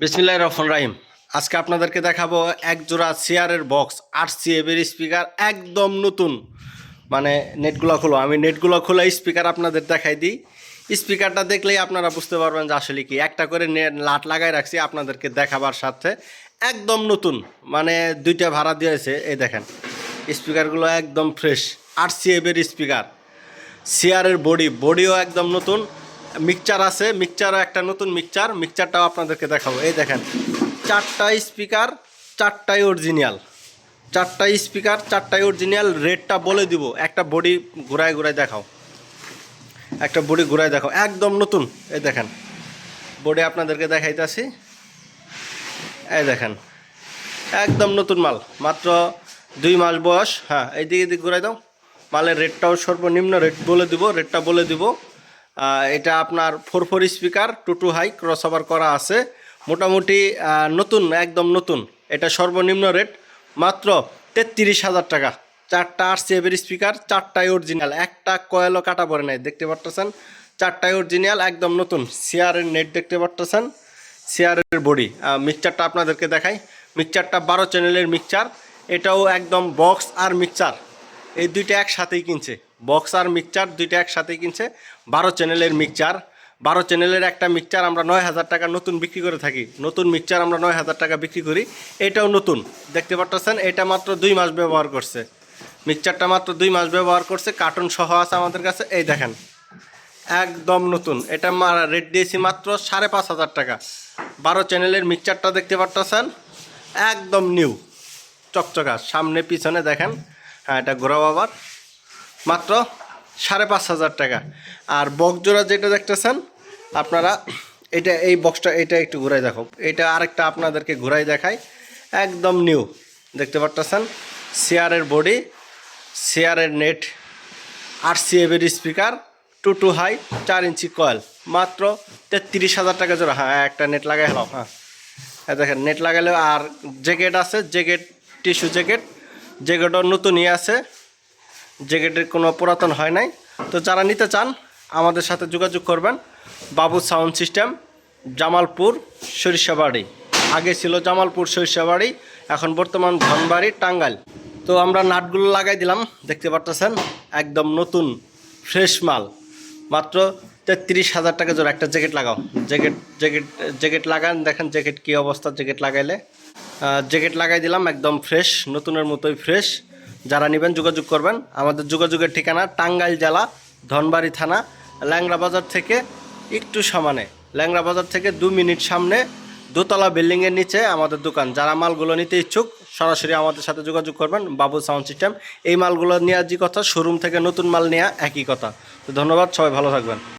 বিসমিল্লাহ রহমান রাহিম। আজকে আপনাদেরকে দেখাবো এক জোড়া চেয়ারের বক্স আট সি এবের স্পিকার একদম নতুন। মানে নেটগুলো খোলো। আমি নেটগুলো খোলা স্পিকার আপনাদের দেখাই দিই। স্পিকারটা দেখলেই আপনারা বুঝতে পারবেন যে আসলে কি। একটা করে নেট লাট লাগাই রাখছি আপনাদেরকে দেখাবার সাথে। একদম নতুন। মানে দুইটা ভাড়া দিয়েছে এই দেখেন স্পিকারগুলো একদম ফ্রেশ আট সি এবের স্পিকার চেয়ারের বডি বডিও একদম নতুন। মিক্সচার আছে, মিক্সচারও একটা নতুন মিক্সচার, মিক্সচারটাও আপনাদেরকে দেখাবো। এই দেখেন, চারটা স্পিকার, চারটাই অরিজিনাল চারটা স্পিকার, চারটাই অরিজিনাল রেটটা বলে দিব। একটা বডি ঘুরায় ঘুরায় দেখাও। একটা বডি ঘুরায় দেখাও। একদম নতুন। এই দেখেন, বডি আপনাদেরকে দেখাইতেছি। এই দেখেন, একদম নতুন মাল। মাত্র দুই মাস বয়স। হ্যাঁ এই দিকে দিক ঘুরাই দাও। মালের রেটটাও সর্বনিম্ন রেট বলে দিব, রেটটা বলে দিব। এটা আপনার four four speaker, two two high crossover করা আছে। মোটামুটি নতুন, একদম নতুন। এটা সর্বনিম্ন রেট মাত্র তেত্রিশ হাজার টাকা। চারটা আর সেভের স্পিকার, চারটাই অরিজিনাল একটা কয়েলও কাটা পড়ে নাই, দেখতে পারতেছেন? চারটাই অরিজিনাল একদম নতুন। সিয়ারের নেট দেখতে পারতেছেন? চেয়ারের বডি মিক্সচারটা আপনাদেরকে দেখাই। মিক্সচারটা বারো চ্যানেলের মিক্সচার এটাও একদম বক্স আর মিক্সচার এই দুইটা একসাথেই কিনছে। বক্স আর মিক্সচার দুইটা একসাথেই কিনছে। বারো চ্যানেলের মিক্সচার। বারো চ্যানেলের একটা মিক্সচার আমরা নয় হাজার টাকা নতুন বিক্রি করে থাকি। নতুন মিক্সচার আমরা নয় হাজার টাকা বিক্রি করি। এটাও নতুন। দেখতে পারতেছেন, এটা মাত্র দুই মাস ব্যবহার করছে। মিক্সচারটা মাত্র দুই মাস ব্যবহার করছে। কার্টুন সহ আছে আমাদের কাছে। এই দেখেন, একদম নতুন। এটা রেট দিয়েছি মাত্র সাড়ে পাঁচ হাজার টাকা। বারো চ্যানেলের মিক্সচারটা দেখতে পারতেছেন, একদম নিউ চকচকা, সামনে পিছনে দেখেন। হ্যাঁ এটা ঘোরাও আবার। মাত্র সাড়ে পাঁচ হাজার টাকা। আর বক্স জোড়া যেটা দেখতেছেন, আপনারা এটা, এই বক্সটা এটা একটু ঘুরাই দেখো। এটা আরেকটা আপনাদেরকে ঘুরাই দেখাই। একদম নিউ দেখতে পারতেছেন? চেয়ারের বডি চেয়ারের নেট আর সি এভের স্পিকার টু টু হাই চার ইঞ্চি কয়েল মাত্র তেত্রিশ হাজার টাকা জোড়া। হ্যাঁ একটা নেট লাগাই হলো হ্যাঁ। দেখেন নেট লাগালে আর জ্যাকেট আছে জ্যাকেট টিস্যু জ্যাকেট জ্যাকেটও নতুনই আছে। জ্যাকেটের কোনো পুরাতন হয় নাই। তো যারা নিতে চান, আমাদের সাথে যোগাযোগ করবেন। বাবু সাউন্ড সিস্টেম, জামালপুর, সরিষাবাড়ি। আগে ছিল জামালপুর, সরিষাবাড়ি, এখন বর্তমান ধনবাড়ি, টাঙ্গাইল। তো আমরা নাটগুলো লাগাই দিলাম, দেখতে পারতেছেন? একদম নতুন, ফ্রেশ মাল। মাত্র তেত্রিশ হাজার টাকা জোর একটা জ্যাকেট লাগাও। জ্যাকেট জ্যাকেট জ্যাকেট লাগান, দেখেন জ্যাকেট কী অবস্থা, জ্যাকেট লাগাইলে। জ্যাকেট লাগাই দিলাম, একদম ফ্রেশ, নতুনের মতোই ফ্রেশ। যারা নেবেন, যোগাযোগ করবেন। আমাদের যোগাযোগের ঠিকানা টাঙ্গাইল জেলা, ধনবাড়ি থানা ল্যাংরা বাজার থেকে একটু সমানে। ল্যাংরা বাজার থেকে দু মিনিট সামনে, দোতলা বিল্ডিংয়ের নিচে আমাদের দোকান। যারা মালগুলো নিতে ইচ্ছুক, সরাসরি আমাদের সাথে যোগাযোগ করবেন বাবু সাউন্ড সিস্টেম। এই মালগুলো নেওয়ার যে কথা, শোরুম থেকে নতুন মাল নেওয়া একই কথা। তো ধন্যবাদ, সবাই ভালো থাকবেন।